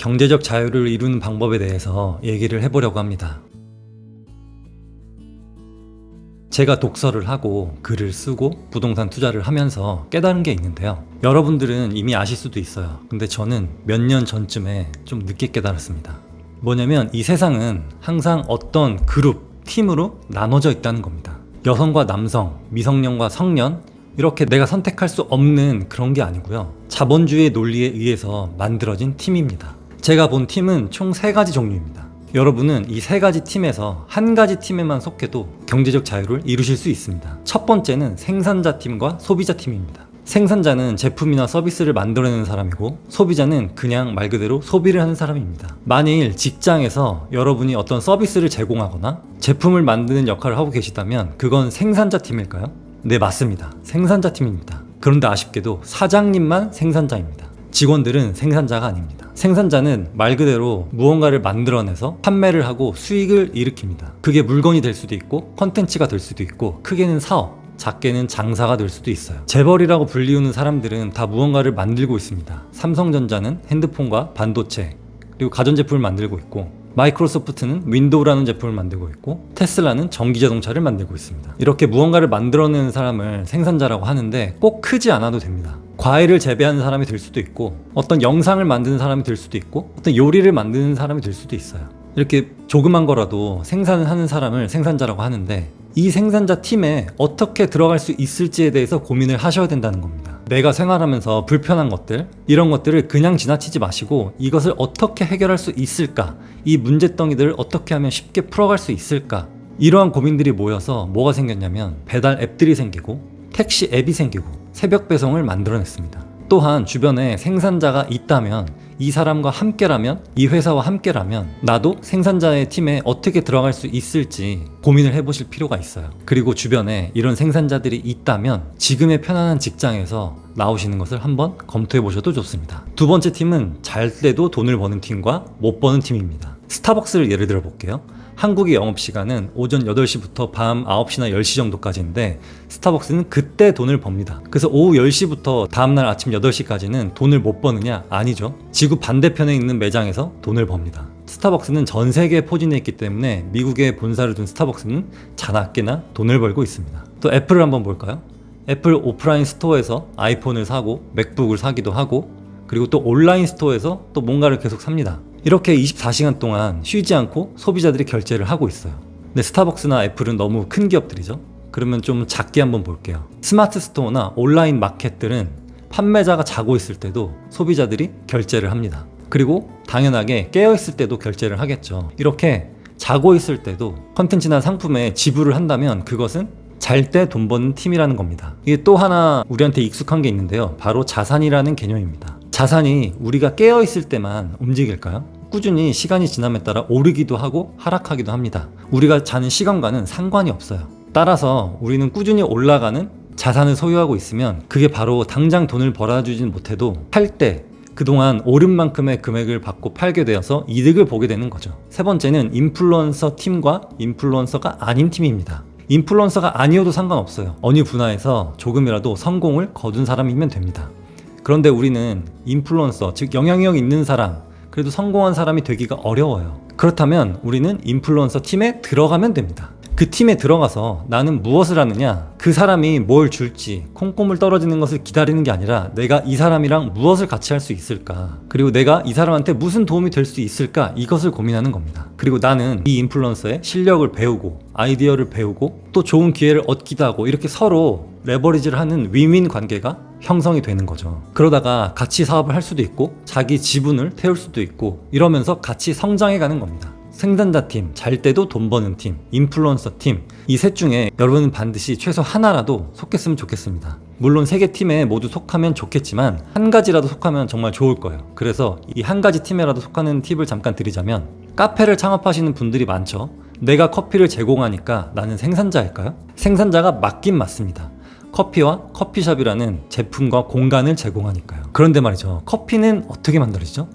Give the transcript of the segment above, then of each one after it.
경제적 자유를 이루는 방법에 대해서 얘기를 해보려고 합니다. 제가 독서를 하고 글을 쓰고 부동산 투자를 하면서 깨달은 게 있는데요. 여러분들은 이미 아실 수도 있어요. 근데 저는 몇 년 전쯤에 좀 늦게 깨달았습니다. 뭐냐면 이 세상은 항상 어떤 그룹, 팀으로 나눠져 있다는 겁니다. 여성과 남성, 미성년과 성년, 이렇게 내가 선택할 수 없는 그런 게 아니고요. 자본주의 논리에 의해서 만들어진 팀입니다. 제가 본 팀은 총세 가지 종류입니다. 여러분은 이 세 가지 팀에서 한 가지 팀에만 속해도 경제적 자유를 이루실 수 있습니다. 첫 번째는 생산자 팀과 소비자 팀입니다. 생산자는 제품이나 서비스를 만들어내는 사람이고 소비자는 그냥 말 그대로 소비를 하는 사람입니다. 만일 직장에서 여러분이 어떤 서비스를 제공하거나 제품을 만드는 역할을 하고 계시다면 그건 생산자 팀일까요? 네, 맞습니다. 생산자 팀입니다. 그런데 아쉽게도 사장님만 생산자입니다. 직원들은 생산자가 아닙니다. 생산자는 말 그대로 무언가를 만들어내서 판매를 하고 수익을 일으킵니다. 그게 물건이 될 수도 있고 컨텐츠가 될 수도 있고 크게는 사업, 작게는 장사가 될 수도 있어요. 재벌이라고 불리우는 사람들은 다 무언가를 만들고 있습니다. 삼성전자는 핸드폰과 반도체, 그리고 가전제품을 만들고 있고 마이크로소프트는 윈도우라는 제품을 만들고 있고 테슬라는 전기 자동차를 만들고 있습니다. 이렇게 무언가를 만들어내는 사람을 생산자라고 하는데 꼭 크지 않아도 됩니다. 과일을 재배하는 사람이 될 수도 있고 어떤 영상을 만드는 사람이 될 수도 있고 어떤 요리를 만드는 사람이 될 수도 있어요. 이렇게 조그만 거라도 생산을 하는 사람을 생산자라고 하는데 이 생산자 팀에 어떻게 들어갈 수 있을지에 대해서 고민을 하셔야 된다는 겁니다. 내가 생활하면서 불편한 것들, 이런 것들을 그냥 지나치지 마시고 이것을 어떻게 해결할 수 있을까? 이 문제덩이들을 어떻게 하면 쉽게 풀어갈 수 있을까? 이러한 고민들이 모여서 뭐가 생겼냐면 배달 앱들이 생기고 택시 앱이 생기고 새벽 배송을 만들어냈습니다. 또한 주변에 생산자가 있다면 이 사람과 함께라면 이 회사와 함께라면 나도 생산자의 팀에 어떻게 들어갈 수 있을지 고민을 해보실 필요가 있어요. 그리고 주변에 이런 생산자들이 있다면 지금의 편안한 직장에서 나오시는 것을 한번 검토해 보셔도 좋습니다. 두 번째 팀은 잘 때도 돈을 버는 팀과 못 버는 팀입니다. 스타벅스를 예를 들어 볼게요. 한국의 영업시간은 오전 8시부터 밤 9시나 10시 정도까지인데 스타벅스는 그때 돈을 법니다. 그래서 오후 10시부터 다음날 아침 8시까지는 돈을 못 버느냐? 아니죠. 지구 반대편에 있는 매장에서 돈을 법니다. 스타벅스는 전 세계에 포진해 있기 때문에 미국에 본사를 둔 스타벅스는 자나깨나 돈을 벌고 있습니다. 또 애플을 한번 볼까요? 애플 오프라인 스토어에서 아이폰을 사고 맥북을 사기도 하고 그리고 또 온라인 스토어에서 또 뭔가를 계속 삽니다. 이렇게 24시간 동안 쉬지 않고 소비자들이 결제를 하고 있어요. 근데 스타벅스나 애플은 너무 큰 기업들이죠. 그러면 좀 작게 한번 볼게요. 스마트 스토어나 온라인 마켓들은 판매자가 자고 있을 때도 소비자들이 결제를 합니다. 그리고 당연하게 깨어 있을 때도 결제를 하겠죠. 이렇게 자고 있을 때도 컨텐츠나 상품에 지불을 한다면 그것은 잘 때 돈 버는 팀이라는 겁니다. 이게 또 하나 우리한테 익숙한 게 있는데요. 바로 자산이라는 개념입니다. 자산이 우리가 깨어 있을 때만 움직일까요? 꾸준히 시간이 지남에 따라 오르기도 하고 하락하기도 합니다. 우리가 자는 시간과는 상관이 없어요. 따라서 우리는 꾸준히 올라가는 자산을 소유하고 있으면 그게 바로 당장 돈을 벌어주진 못해도 팔 때 그동안 오른 만큼의 금액을 받고 팔게 되어서 이득을 보게 되는 거죠. 세 번째는 인플루언서 팀과 인플루언서가 아닌 팀입니다. 인플루언서가 아니어도 상관없어요. 어느 분야에서 조금이라도 성공을 거둔 사람이면 됩니다. 그런데 우리는 인플루언서, 즉 영향력 있는 사람, 그래도 성공한 사람이 되기가 어려워요. 그렇다면 우리는 인플루언서 팀에 들어가면 됩니다. 그 팀에 들어가서 나는 무엇을 하느냐, 그 사람이 뭘 줄지, 콩고물 떨어지는 것을 기다리는 게 아니라 내가 이 사람이랑 무엇을 같이 할 수 있을까, 그리고 내가 이 사람한테 무슨 도움이 될 수 있을까, 이것을 고민하는 겁니다. 그리고 나는 이 인플루언서의 실력을 배우고, 아이디어를 배우고, 또 좋은 기회를 얻기도 하고, 이렇게 서로 레버리지를 하는 윈윈 관계가 형성이 되는 거죠. 그러다가 같이 사업을 할 수도 있고, 자기 지분을 태울 수도 있고, 이러면서 같이 성장해 가는 겁니다. 생산자 팀, 잘 때도 돈 버는 팀, 인플루언서 팀, 이 셋 중에 여러분은 반드시 최소 하나라도 속했으면 좋겠습니다. 물론 세 개 팀에 모두 속하면 좋겠지만 한 가지라도 속하면 정말 좋을 거예요. 그래서 이 한 가지 팀에라도 속하는 팁을 잠깐 드리자면 카페를 창업하시는 분들이 많죠. 내가 커피를 제공하니까 나는 생산자일까요? 생산자가 맞긴 맞습니다. 커피와 커피숍이라는 제품과 공간을 제공하니까요. 그런데 말이죠. 커피는 어떻게 만들어지죠?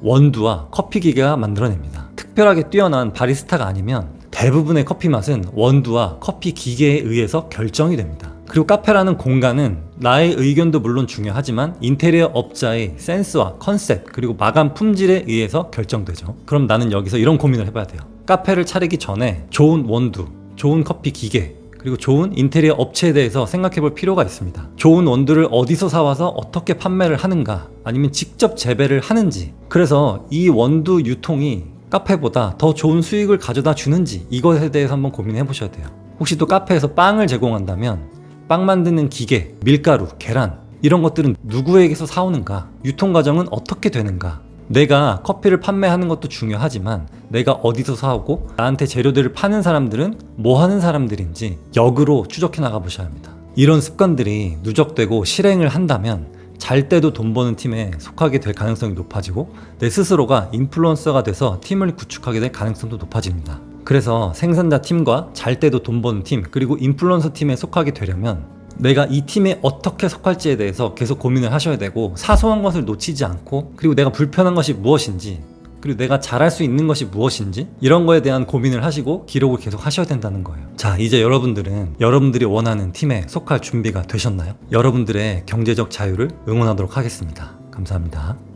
원두와 커피 기계가 만들어냅니다. 특별하게 뛰어난 바리스타가 아니면 대부분의 커피 맛은 원두와 커피 기계에 의해서 결정이 됩니다. 그리고 카페라는 공간은 나의 의견도 물론 중요하지만 인테리어 업자의 센스와 컨셉 그리고 마감 품질에 의해서 결정되죠. 그럼 나는 여기서 이런 고민을 해봐야 돼요. 카페를 차리기 전에 좋은 원두, 좋은 커피 기계, 그리고 좋은 인테리어 업체에 대해서 생각해 볼 필요가 있습니다. 좋은 원두를 어디서 사와서 어떻게 판매를 하는가, 아니면 직접 재배를 하는지, 그래서 이 원두 유통이 카페보다 더 좋은 수익을 가져다 주는지 이것에 대해서 한번 고민해 보셔야 돼요. 혹시 또 카페에서 빵을 제공한다면 빵 만드는 기계, 밀가루, 계란 이런 것들은 누구에게서 사오는가? 유통 과정은 어떻게 되는가? 내가 커피를 판매하는 것도 중요하지만 내가 어디서 사오고 나한테 재료들을 파는 사람들은 뭐 하는 사람들인지 역으로 추적해 나가 보셔야 합니다. 이런 습관들이 누적되고 실행을 한다면 잘 때도 돈 버는 팀에 속하게 될 가능성이 높아지고 내 스스로가 인플루언서가 돼서 팀을 구축하게 될 가능성도 높아집니다. 그래서 생산자 팀과 잘 때도 돈 버는 팀 그리고 인플루언서 팀에 속하게 되려면 내가 이 팀에 어떻게 속할지에 대해서 계속 고민을 하셔야 되고 사소한 것을 놓치지 않고 그리고 내가 불편한 것이 무엇인지 그리고 내가 잘할 수 있는 것이 무엇인지 이런 거에 대한 고민을 하시고 기록을 계속 하셔야 된다는 거예요. 자, 이제 여러분들은 여러분들이 원하는 팀에 속할 준비가 되셨나요? 여러분들의 경제적 자유를 응원하도록 하겠습니다. 감사합니다.